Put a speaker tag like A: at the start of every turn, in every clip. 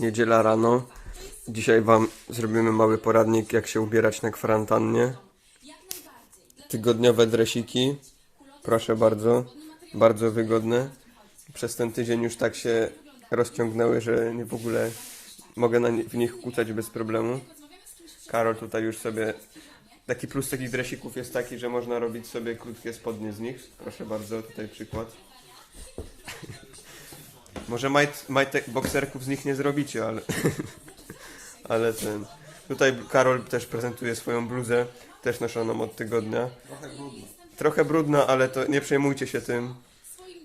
A: Niedziela rano. Dzisiaj Wam zrobimy mały poradnik, jak się ubierać na kwarantannie. Tygodniowe dresiki. Proszę bardzo. Bardzo wygodne. Przez ten tydzień już tak się rozciągnęły, że nie w ogóle mogę na nie, w nich kucać bez problemu. Karol tutaj już sobie... Taki plus takich dresików jest taki, że można robić sobie krótkie spodnie z nich. Proszę bardzo, tutaj przykład. Może majt, majtek, bokserków z nich nie zrobicie, ale... ale ten... Tutaj Karol też prezentuje swoją bluzę, też noszoną od tygodnia. Trochę brudna, ale to nie przejmujcie się tym.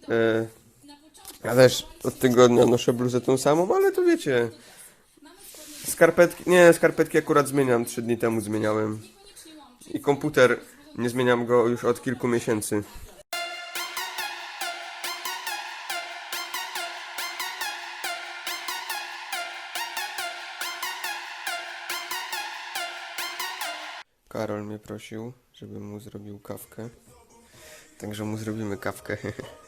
A: E, ja też od tygodnia noszę bluzę tą samą, ale to wiecie. Skarpetki, nie, skarpetki akurat zmieniam, trzy dni temu zmieniałem. I komputer, nie zmieniam go już od kilku miesięcy. Karol mnie prosił, żebym mu zrobił kawkę. Także mu zrobimy kawkę.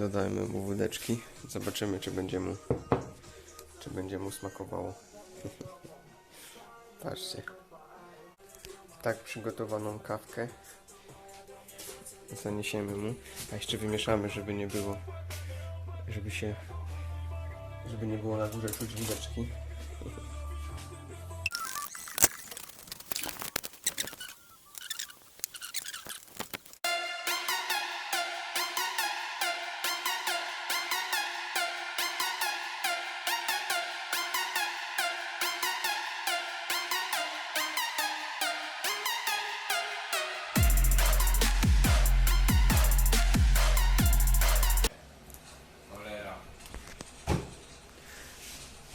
A: Dodajmy mu wódeczki. Zobaczymy, czy będzie mu, czy będzie mu smakowało. Patrzcie. Tak przygotowaną kawkę zaniesiemy mu. A jeszcze wymieszamy, żeby nie było, żeby się, żeby nie było na górze czuć wódeczki.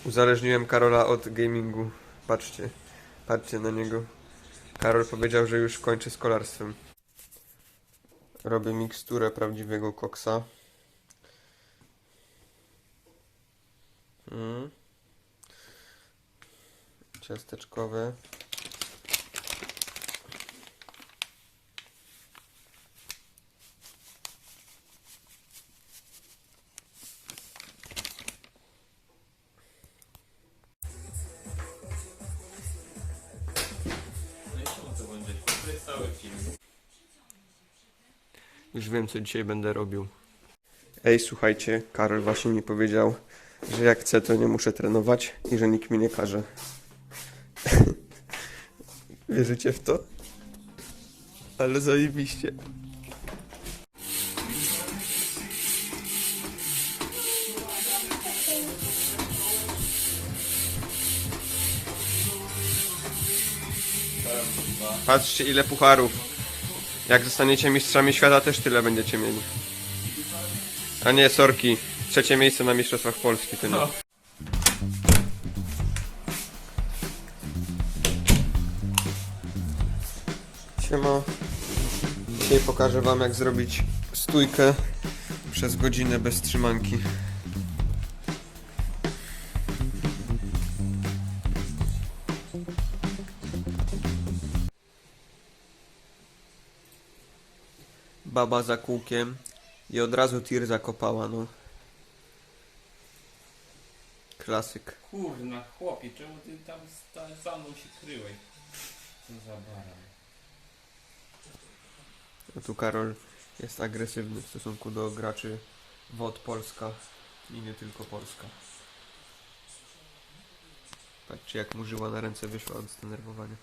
A: Uzależniłem Karola od gamingu. Patrzcie, patrzcie na niego. Karol powiedział, że już kończy z kolarstwem. Robię miksturę prawdziwego koksa. Mm. Ciasteczkowe. Już wiem, co dzisiaj będę robił. Ej, słuchajcie, Karol właśnie mi powiedział, że jak chcę, to nie muszę trenować i że nikt mi nie każe. Wierzycie w to? Ale zajebiście. Patrzcie, ile pucharów. Jak zostaniecie mistrzami świata, też tyle będziecie mieli. A nie, sorki. Trzecie miejsce na Mistrzostwach Polski, to nie. Siema. Dzisiaj pokażę wam, jak zrobić stójkę przez godzinę bez trzymanki. Baba za kółkiem i od razu tir zakopała, no. Klasyk.
B: Kurna, chłopie, czemu ty tam sta- za mną się kryłeś? Co za baran.
A: No tu Karol jest agresywny w stosunku do graczy WOD Polska i nie tylko Polska. Patrzcie jak mu żyła na ręce wyszła od zdenerwowania.